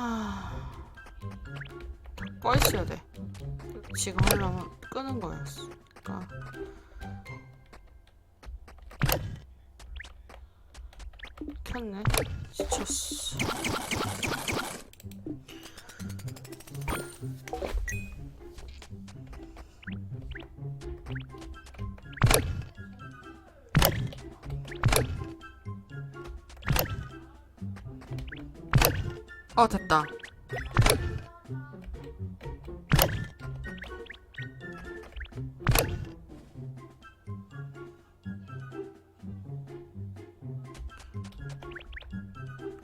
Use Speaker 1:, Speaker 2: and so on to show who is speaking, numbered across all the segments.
Speaker 1: 아. 꺼 있어야 돼. 지금 하려면 끄는 거였어. 그러니까 켰네. 지쳤어. 어 됐다.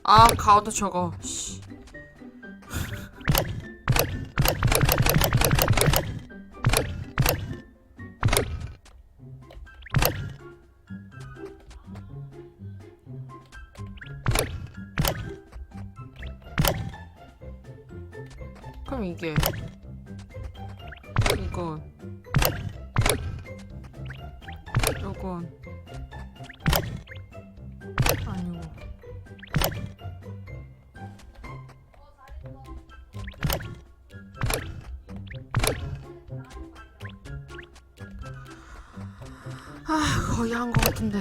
Speaker 1: 아 가운데 저거. 씨. 이게. 이건 요건 아니고. 아 거의 한 것 같은데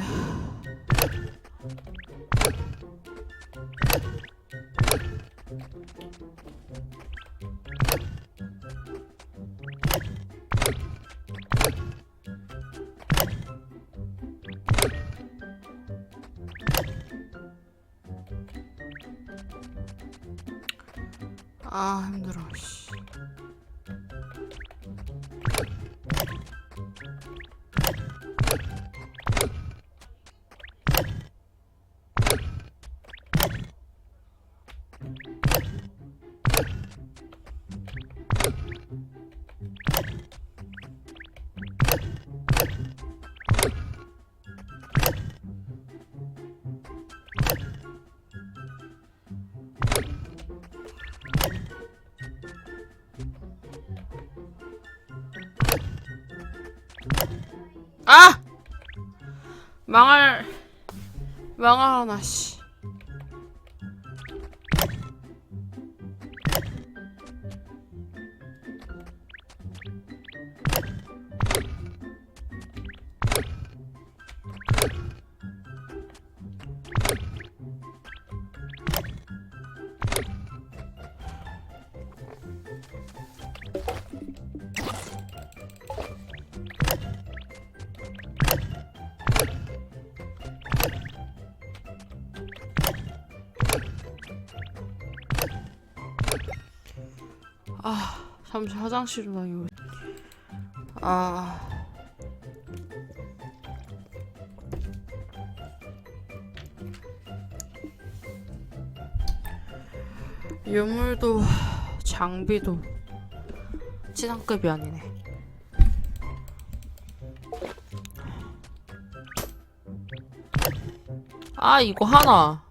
Speaker 1: 아 힘들어 씨. 망하나 씨. 잠시 화장실로 다니고 아. 유물도 장비도 치상급이 아니네. 아 이거 하나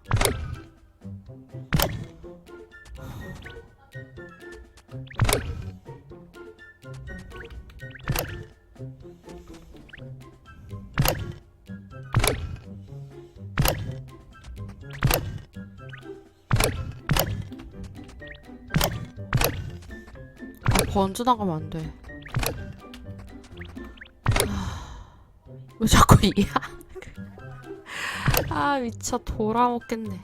Speaker 1: 아, 번져 나가면 안 돼. 아, 왜 자꾸 이야? 아 미쳐 돌아먹겠네.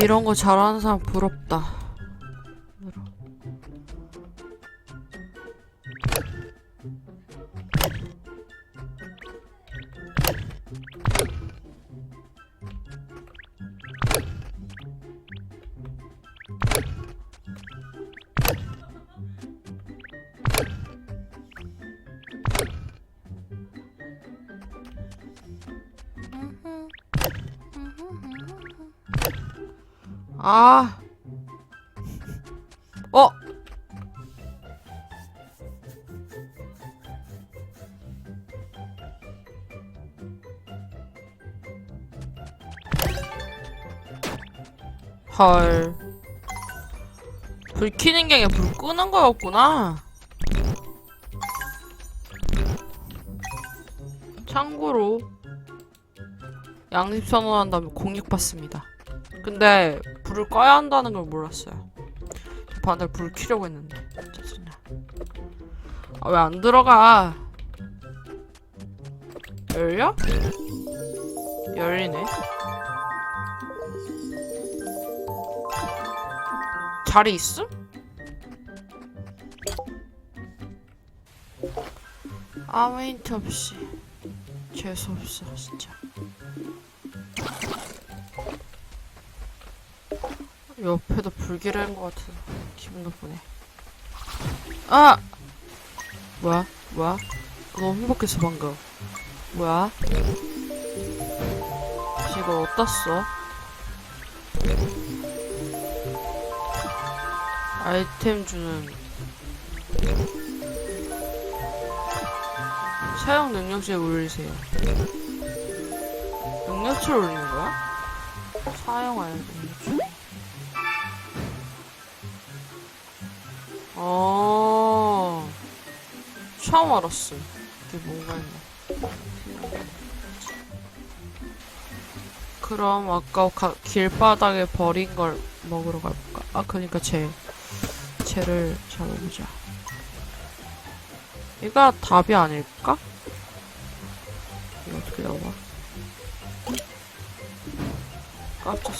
Speaker 1: 이런 거 잘하는 사람 부럽다. 아. 어. 헐. 불 켜는 게 아니라 불 끄는 거였구나. 참고로 양립 선언한다면 공익받습니다. 근데 불을 꺼야 한다는 걸 몰랐어요. 반대로 불을 켜려고 했는데 짜증나. 아 왜 안 들어가? 열려? 열리네. 자리 있음? 아무 힌트 없이 재수 없어 진짜. 옆에도 불길한 것 같은 기분 나쁘네. 아! 뭐야? 뭐야? 너무 행복했어 방금. 뭐야? 이걸 어디다 써? 아이템 주는 사용 능력치에 올리세요. 능력치를 올리는 거야? 사용 알 능력치. 어 처음 알았어. 이게 뭔가 있네. 그럼 아까 가- 길바닥에 버린 걸 먹으러 갈까? 아 그니까 쟤 쟤를 잡아보자. 이가 답이 아닐까? 이거 어떻게 나와? 깜짝어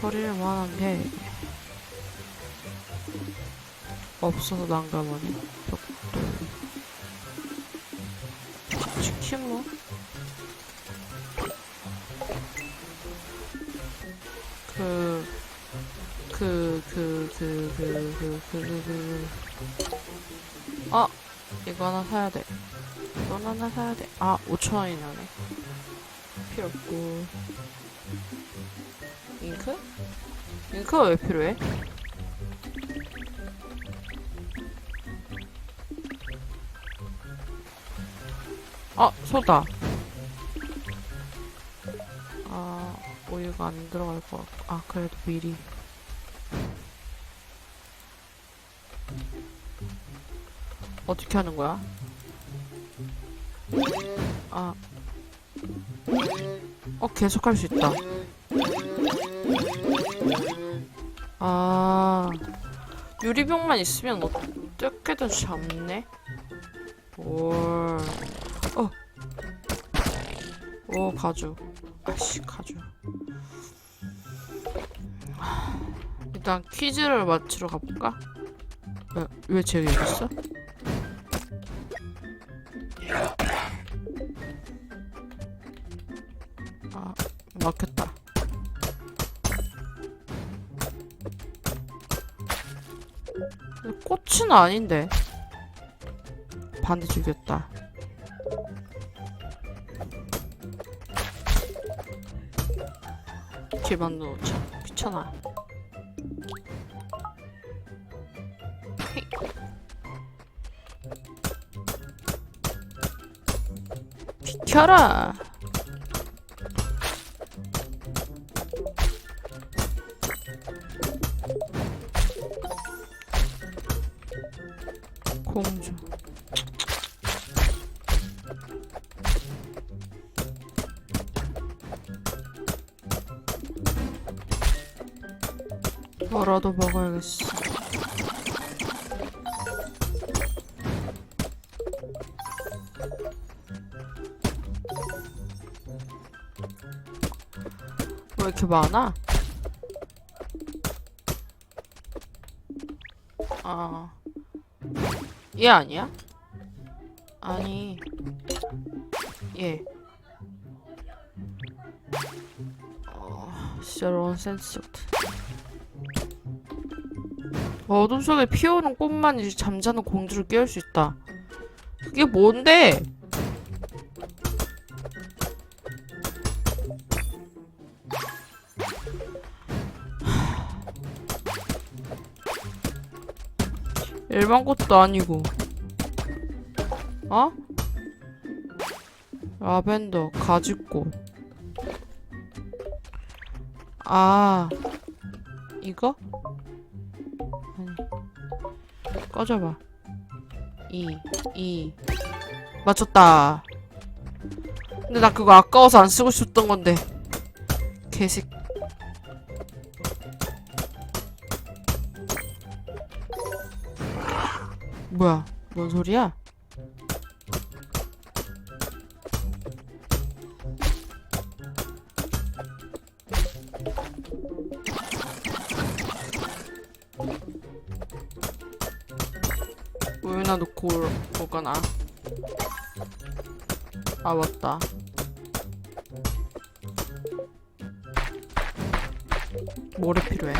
Speaker 1: 버릴 만한 게. 없어서 난감하네. 벽돌. 치킨 뭐? 그, 그, 그, 그, 그, 그, 그, 그, 그. 아! 이거 하나 사야 돼. 이건 하나 사야 돼. 아, 5천원이 나네. 필요 없고. 잉크? 잉크가 왜 필요해? 아, 소다. 아, 우유가 안 들어갈 것 같고. 아, 그래도 미리. 어떻게 하는 거야? 아. 어, 계속 할 수 있다. 아. 유리병만 있으면 어떻게든 잡네? 올. 가죽. 아씨, 가죽. 하, 일단 퀴즈를 맞추러 가볼까? 왜, 왜쟤 여기 있어? 아, 막혔다. 꽃은 아닌데. 반대 죽였다. 길만 놓자. 귀찮아. 비켜라. 공주. 뭐라도 먹어야겠어. 왜 이렇게 많아? 아, 얘 아니야? 아니, 얘. 어, 진짜 런센스 같아. 어둠 속에 피어오는 꽃만 이제 잠자는 공주를 깨울 수 있다. 그게 뭔데? 일반 꽃도 아니고 어? 라벤더 가지꽃 아 이거? 꺼져봐. 이, 이. 맞췄다. 근데 나 그거 아까워서 안 쓰고 싶었던 건데. 개식. 뭐야? 뭔 소리야? 우유나 놓고 올- 오거나. 아 맞다. 모래 필요해.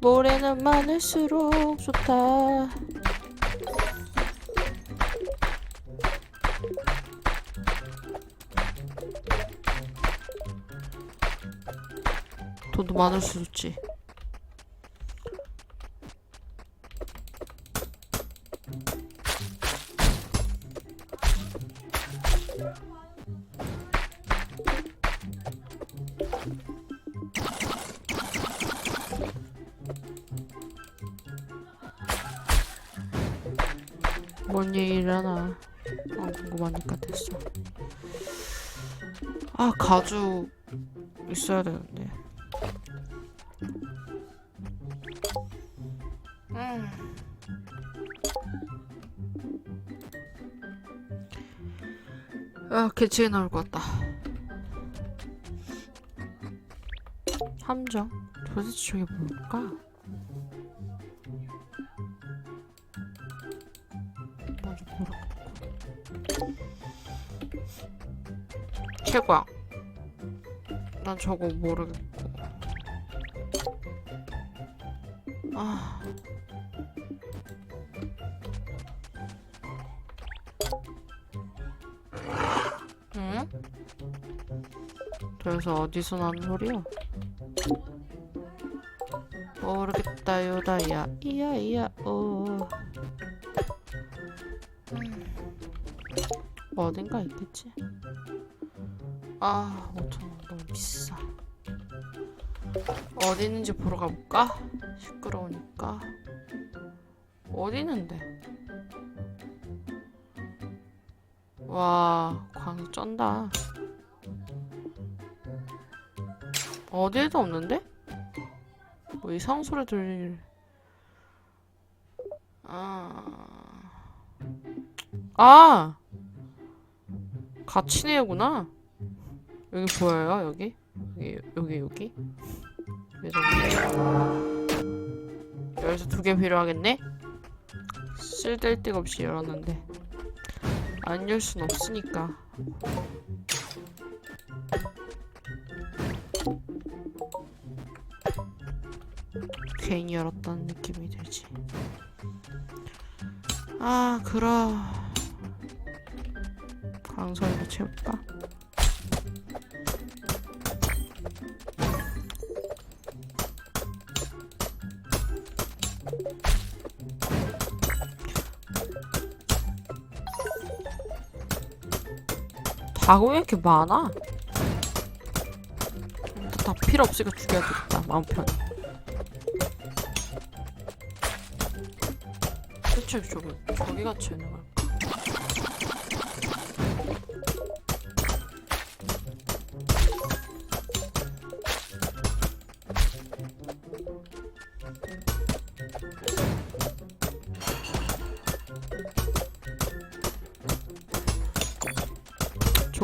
Speaker 1: 모래는 많을수록 좋다. 돈도 많을수록 좋지. 뭔 얘기를 하나. 안 궁금하니까 됐어. 아 가죽 있어야 되는데. 음. 아 개치게 나올 것 같다. 함정? 도대체 저게 뭘까? 최고야 난 저거 모르겠고 아 응? 그래서 어디서 나는 소리야? 모르겠다 요다야 이야 이야 오 어딘가 있겠지? 아, 5천원 너무 비싸. 어디 있는지 보러 가볼까? 시끄러우니까. 어디 있는데? 와, 광이 쩐다. 어디에도 없는데? 뭐 이상한 소리 들릴. 아. 아! 가치네구나. 여기 보여요, 여기? 여기, 여기, 여기? 여기. 여기서 두 개 필요하겠네? 쓸데일 데가 없이 열었는데. 안 열 순 없으니까. 괜히 열었다는 느낌이 들지. 아, 그럼. 강설도 채울까? 닭은 왜 이렇게 많아? 다 필요 없으니까 죽여야 되겠다. 마음 편해. 대체 저기, 저기 갇혀 있는 걸까?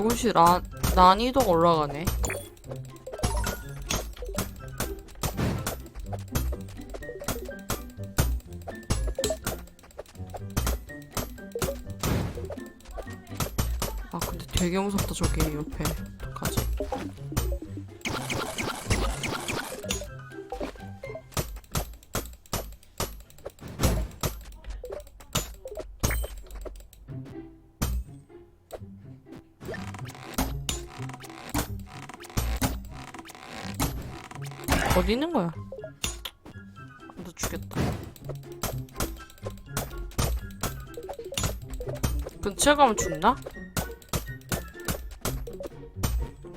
Speaker 1: 조금씩 나, 난이도가 올라가네. 아 근데 되게 무섭다 저기 옆에 어디 있는 거야? 나 죽겠다. 근처에 가면 죽나?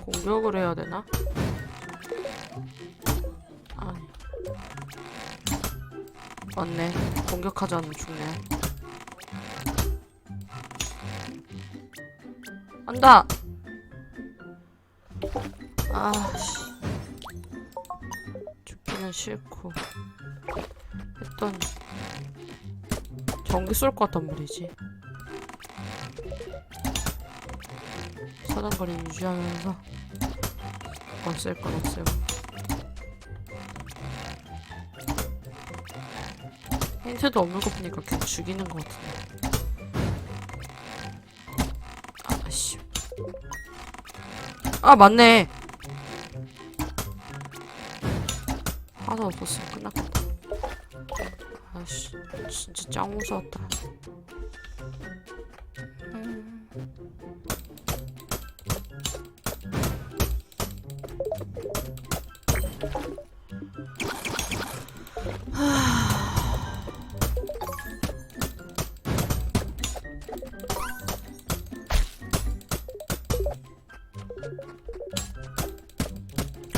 Speaker 1: 공격을 해야 되나? 아니. 맞네. 공격하지 않으면 죽네. 안다! 싫고. 했더니. 전기 쏠 것 같단 말이지. 사정거리 유지하면서 없앨 건 없애고 힌트도 없는 거 보니까 그냥 죽이는 것 같은데 아씨 아 맞네 하나 없었으면 끝났겠다 아씨 진짜 짱 무서웠다 음.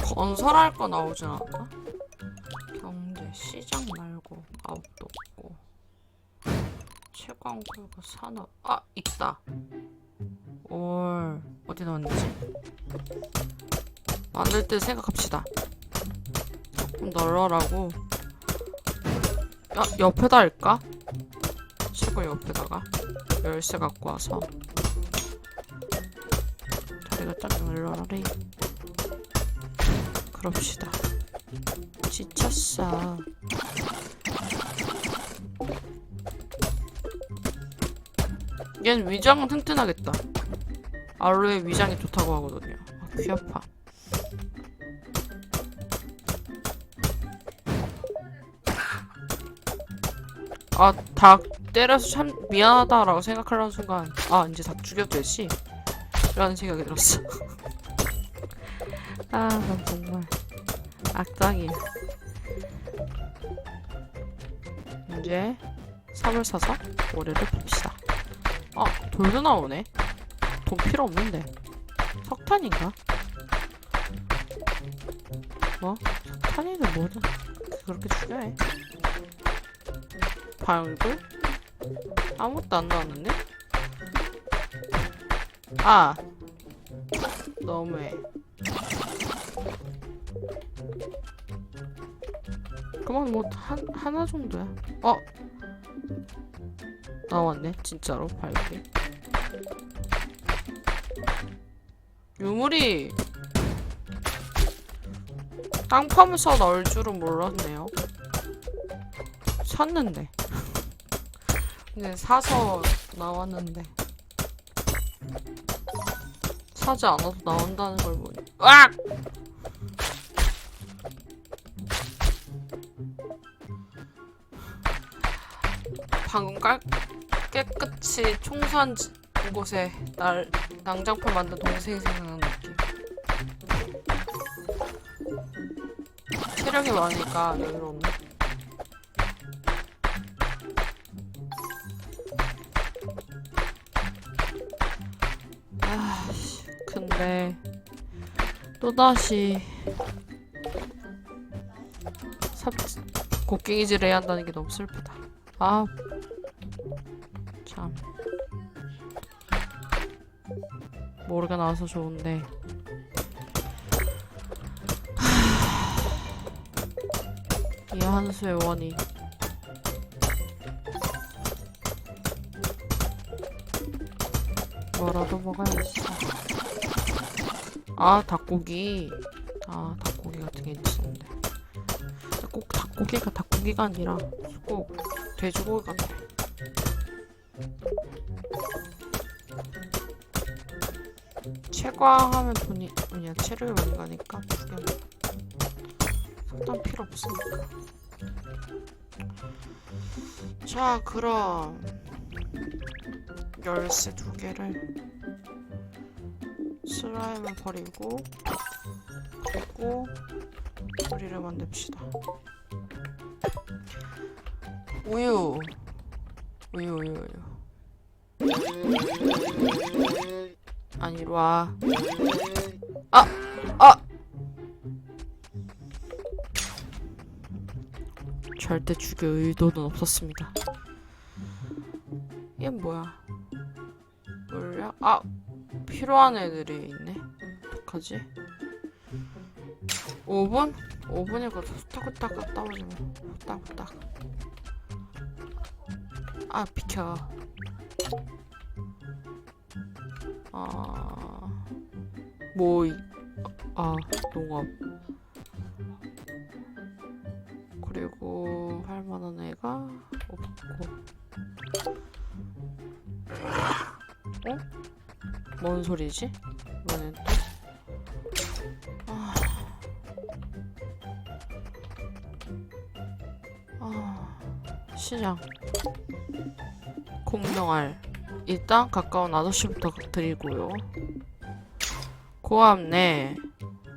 Speaker 1: 건설할 거 나오진 않나? 산업 아 있다. 올 어디 나왔는지. 만들 때 생각합시다. 조금 널어라고. 야 옆에다 할까? 책을 옆에다가. 열쇠 갖고 와서. 자리가 딱 널어라리 그럽시다. 지쳤어 얜 위장은 튼튼하겠다. 알로에 위장이 좋다고 하거든요. 아, 귀 아파. 아, 닭 때려서 참 미안하다라고 생각하려는 순간 아, 이제 닭 죽여도 되지? 라는 생각이 들었어. 아, 난 정말 악당이야 이제 삽을 사서 모래를 봅시다 아, 돌도 나오네 돈 필요 없는데 석탄인가? 뭐? 석탄이는 뭐든 그렇게 중요해 발굴? 아무것도 안 나왔는데? 아 너무해 그만 뭐 한, 하나 정도야 어? 나왔네. 진짜로? 발굴 유물이 땅 파면서 나올 줄은 몰랐네요. 샀는데. 근데 사서 나왔는데. 사지 않아도 나온다는 걸 보니. 으악! 방금 깔 깨끗이 청소한 지- 곳에 날 낭장판 만든 동생이 생각나는 느낌. 체력이 많으니까 여유롭네. 아씨 근데 또다시 삽 곡괭이질 해야 한다는 게 너무 슬프다. 아 모르가 나와서 좋은데. 하... 이 한수의 원이. 뭐라도 먹어야겠어. 아, 닭고기. 아, 닭고기 같은 게 있었는데. 꼭 닭고기가 닭고기가 아니라 꼭 돼지고기 같아. 채광하면 돈이 아니야 체력이 많이 가니까 두개 석탄 필요 없으니까. 자 그럼 열쇠 두 개를 슬라임을 버리고 그리고 우리를 만듭시다. 우유. 우유 우유 우유 아니 이리 와. 아! 아! 절대 죽일 의도는 없었습니다. 얘 뭐야? 물약? 아! 필요한 애들이 있네. 어떡하지? 5분? 5분이고 후딱후딱 갔다 오지 뭐. 후딱후딱. 아, 비켜. 아, 뭐, 이- 아, 농업. 그리고 할 만한 애가 없고. 어? 뭔 소리지? 이번엔 또? 아. 아, 시장. 공룡알. 일단 가까운 아저씨부터 드리고요. 고압 네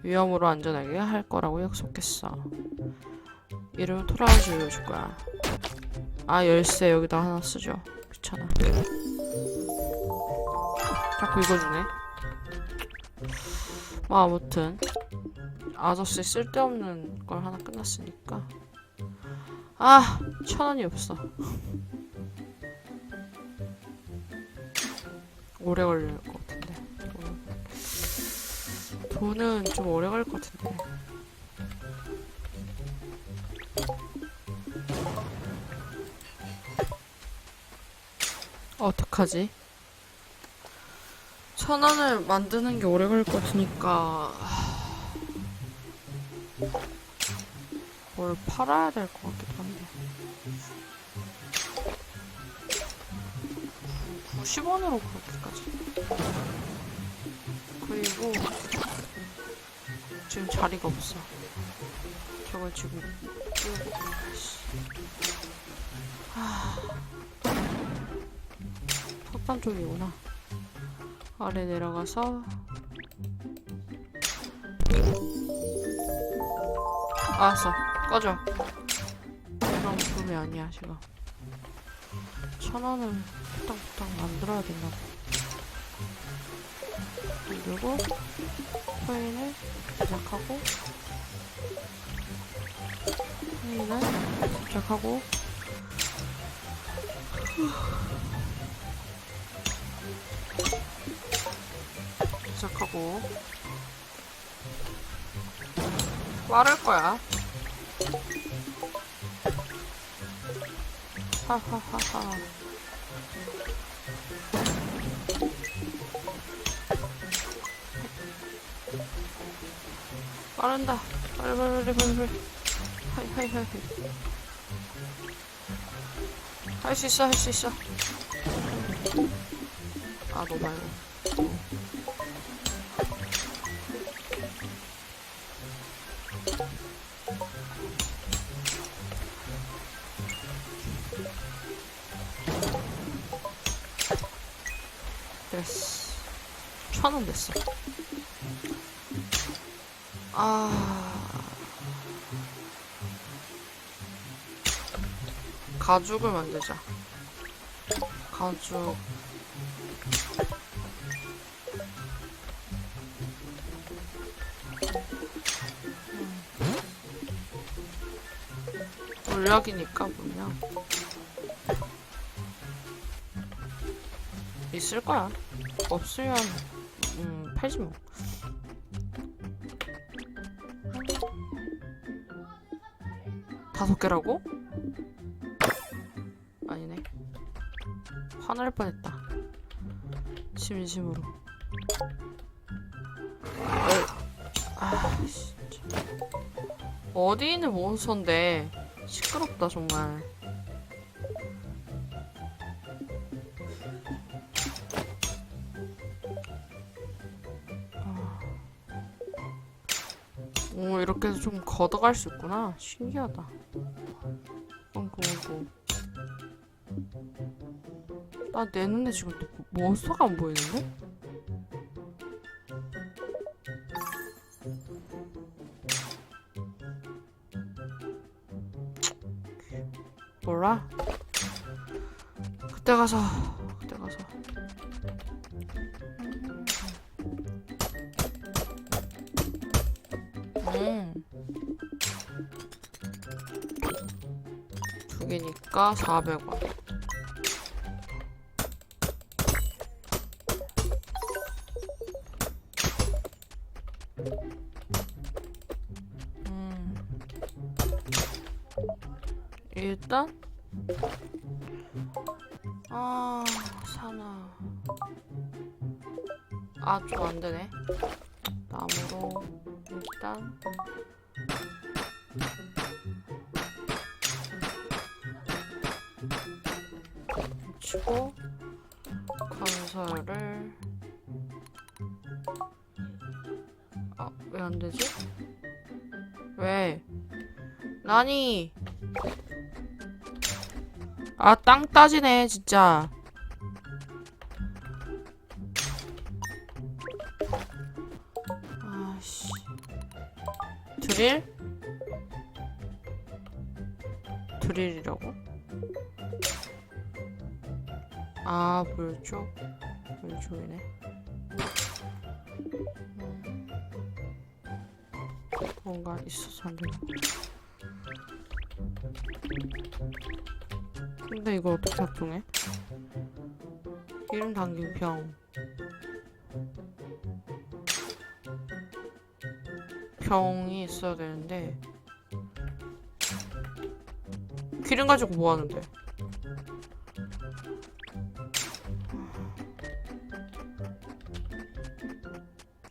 Speaker 1: 위험으로 안전하게 할 거라고 약속했어. 이름은 토라우즈 줄 거야. 아 열쇠 여기다 하나 쓰죠. 귀찮아. 자꾸 이거 주네. 뭐 아무튼 아저씨 쓸데없는 걸 하나 끝났으니까. 아, 천 원이 없어. 오래 걸릴 것 같은데. 돈은, 좀 오래 걸릴 것 같은데. 어떡하지? 천 원을 만드는 게 오래 걸릴 것 같으니까. 뭘 팔아야 될 것 같기도 한데. 90원으로 그렇게까지. 그리고 지금 자리가 없어. 저걸 지금 끼우고 씨. 하... 석탄 쪽이구나. 아래 내려가서 알았어. 꺼져. 그럼 구매 아니야 지금. 천 원을 후딱후딱 만들어야 된다. 그리고 코인을 시작하고 코인을 시작하고 시작하고 빠를 거야. 하하하하. 빠른다. 빨리 빨리 빨리 빨리. 하이 하이 하이. 할 수 있어 할 수 있어. 아 너 말고. 됐어. 천원 됐어. 아. 가죽을 만들자. 가죽. 물약이니까 분명 있을 거야. 없으면 음 팔지 뭐. 다섯 개라고? 아니네. 화날 뻔했다. 심심으로. 에, 아. 어디 있는 몬스터인데 시끄럽다 정말. 아. 오 이렇게 해서 좀 걷어갈 수 있구나 신기하다 엉고 나 내 눈에 지금 또 몬스터가 안 보이는데? 가서 그때 가서 두 개니까 400원. 음. 일단 나니 아 땅 따지네 진짜 아씨 드릴? 드릴이라고? 아 물쪽? 물쪽이네 음. 뭔가 있어서 안 되나 근데 이거 어떻게 작동해? 이름 담긴 병 병이 있어야 되는데 기름 가지고 뭐 하는데?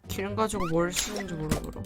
Speaker 1: 기름 가지고 뭘 쓰는지 모르겠어.